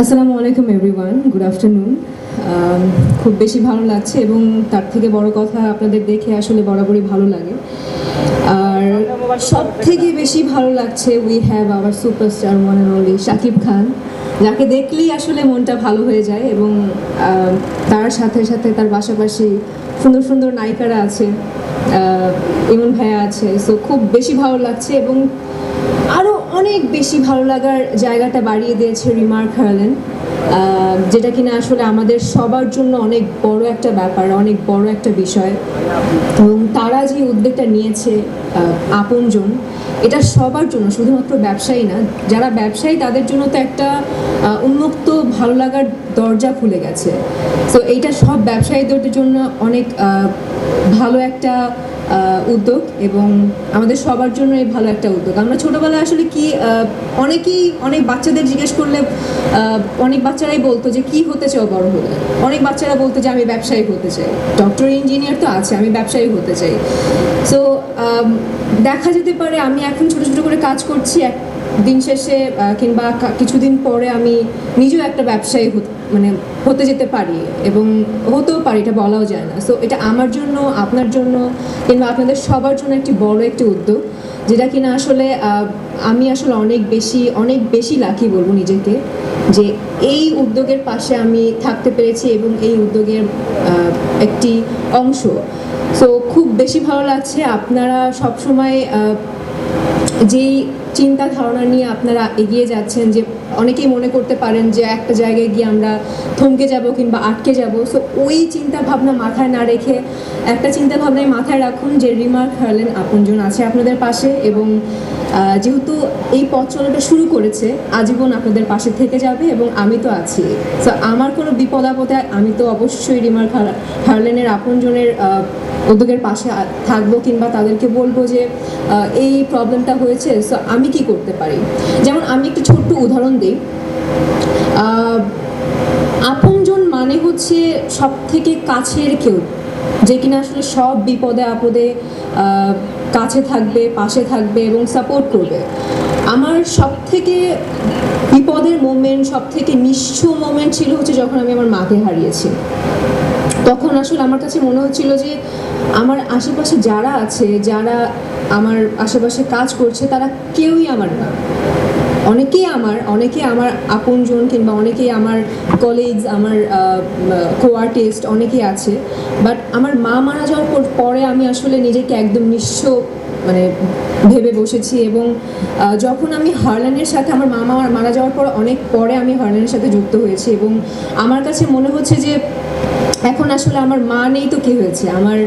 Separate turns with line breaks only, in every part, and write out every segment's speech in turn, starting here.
আসসালামু আলাইকুম everyone good afternoon খুব বেশি ভালো লাগছে এবং তার থেকে বড় কথা আপনাদের দেখে আসলে বরাবরই ভালো লাগে। আর সব থেকে বেশি ভালো লাগছে we have our superstar one and Shakib Khan, যাকে দেখলেই আসলে মনটা ভালো হয়ে যায় এবং তার সাথে সাথে তার পাশাপাশি সুন্দর সুন্দর নায়িকারা আছে ইমন ভাইয়া আছে। সো খুব বেশি ভালো লাগছে এবং আরও অনেক বেশি ভালো লাগার জায়গাটা বাড়িয়ে দিয়েছে রিমার্ক হারলেন যেটা কিনা আসলে আমাদের সবার জন্য অনেক বড় একটা ব্যাপার, অনেক বড় একটা বিষয়। এবং তারা যে উদ্যোগটা নিয়েছে আপনজন, এটা সবার জন্য, শুধুমাত্র ব্যবসায়ী না, যারা ব্যবসায়ী তাদের জন্য তো একটা উন্মুক্ত, ভালো লাগার দরজা খুলে গেছে। তো এইটা সব ব্যবসায়ীদের জন্য অনেক ভালো একটা উদ্যোগ এবং আমাদের সবার জন্য এই ভালো একটা উদ্যোগ। আমরা ছোটোবেলায় আসলে কি অনেকেই, অনেক বাচ্চাদের জিজ্ঞেস করলে অনেক বাচ্চারাই বলতো যে, কি হতে চাও বড় হলে? অনেক বাচ্চারা বলতো যে, আমি ব্যবসায়ী হতে চাই। ডক্টর, ইঞ্জিনিয়ার তো আছে, আমি ব্যবসায়ী হতে চাই। সো দেখা যেতে পারে, আমি এখন ছোটো ছোটো করে কাজ করছি, এক দিন শেষে কিংবা কিছুদিন পরে আমি নিজেও একটা ব্যবসায়ী মানে হতে যেতে পারি এবং হতেও পারি, এটা বলাও যায় না। সো এটা আমার জন্য, আপনার জন্য, কিংবা আপনাদের সবার জন্য একটি বড় একটি উদ্যোগ, যেটা কিনা আসলে আমি আসলে অনেক বেশি অনেক বেশি লাকি বলব নিজেকে, যে এই উদ্যোগের পাশে আমি থাকতে পেরেছি এবং এই উদ্যোগের একটি অংশ। সো খুব বেশি ভালো লাগছে, আপনারা সবসময় যেই চিন্তা ধারণা নিয়ে আপনারা এগিয়ে যাচ্ছেন যে অনেকেই মনে করতে পারেন যে একটা জায়গায় গিয়ে আমরা থমকে যাব কিংবা আটকে যাব সো ওই চিন্তা ভাবনা মাথায় না রেখে একটা চিন্তা ভাবনায় মাথায় রাখুন যে রিমার্ক হারলেন আপনজন আছে আপনাদের পাশে এবং যেহেতু এই পথ চলাটা শুরু করেছে, আজীবন আপনাদের পাশে থেকে যাবে এবং আমি তো আছি। সো আমার কোনো বিপদ আপদে আমি তো অবশ্যই রিমার্ক হার- হারলেনের আপনজনের উদ্যোগের পাশে থাকব কিংবা তাদেরকে বলব যে এই প্রবলেমটা হয়েছে সো আমি কি করতে পারি? যেমন আমি একটি ছোট্ট উদাহরণ দিই। আপনজন মানে হচ্ছে সব থেকে কাছের কেউ, যে কিনা আসলে সব বিপদে আপদে কাছে থাকবে, পাশে থাকবে এবং সাপোর্ট করবে। আমার সব থেকে বিপদের মোমেন্ট সব থেকে নিঃস্ব মোমেন্ট ছিল হচ্ছে যখন আমি আমার মাকে হারিয়েছি। তখন আসলে আমার কাছে মনে হচ্ছিল যে আমার আশেপাশে যারা আছে, যারা আমার আশেপাশে কাজ করছে, তারা কেউই আমার না। অনেকেই আমার অনেকে আমার আপনজন কিংবা অনেকেই আমার কলিগস আমার কো আর্টিস্ট অনেকেই আছে। বাট আমার মা মারা যাওয়ার পর- আমি আসলে নিজেকে একদম নিঃস্ব মানে ভেবে বসেছি এবং যখন আমি হারলানের সাথে আমার মা, মারা যাওয়ার পর, অনেক পরে আমি হারলানের সাথে যুক্ত হয়েছি এবং আমার কাছে মনে হচ্ছে যে এখন আসলে আমার মা নেই তো কি হয়েছে? আমার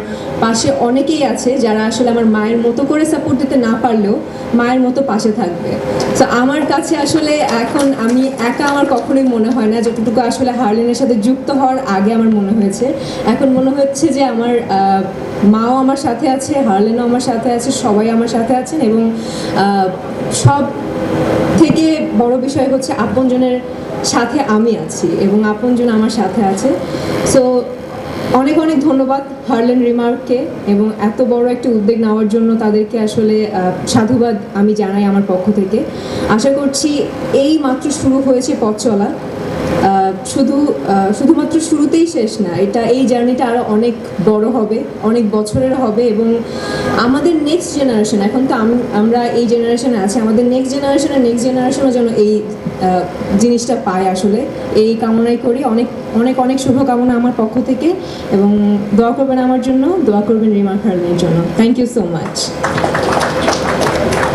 পাশে অনেকেই আছে যারা আসলে আমার মায়ের মতো করে সাপোর্ট দিতে না পারলেও মায়ের মতো পাশে থাকবে। তো আমার কাছে আসলে এখন আমি একা আমার কখনোই মনে হয় না। যতটুকু আসলে হার্লিনের সাথে যুক্ত হওয়ার আগে আমার মনে হয়েছে। এখন মনে হচ্ছে যে আমার মাও আমার সাথে আছে, হার্লেনও আমার সাথে আছে, সবাই আমার সাথে আছেন এবং সব থেকে বড় বিষয় হচ্ছে আপনজনের সাথে আমি আছি এবং আপনজন আমার সাথে আছে। সো অনেক অনেক ধন্যবাদ হার্লেন রিমার্ককে এবং এত বড় একটা উদ্যোগ নেওয়ার জন্য তাদেরকে আসলে সাধুবাদ আমি জানাই আমার পক্ষ থেকে। আশা করছি এই মাত্র শুরু হয়েছে পথ চলা। শুধু শুধুমাত্র শুরুতেই শেষ না, এটা এই জার্নিটা আরও অনেক বড় হবে, অনেক বছরের হবে এবং আমাদের নেক্সট জেনারেশন এখন তো আমরা এই জেনারেশনে আছি, আমাদের নেক্সট জেনারেশনের নেক্সট জেনারেশনও যেন এই জিনিসটা পায় আসলে। এই কামনাই করি, অনেক অনেক অনেক শুভকামনা আমার পক্ষ থেকে এবং দোয়া করবেন আমার জন্য, দোয়া করবেন রিমা খার্লের জন্য। Thank you so much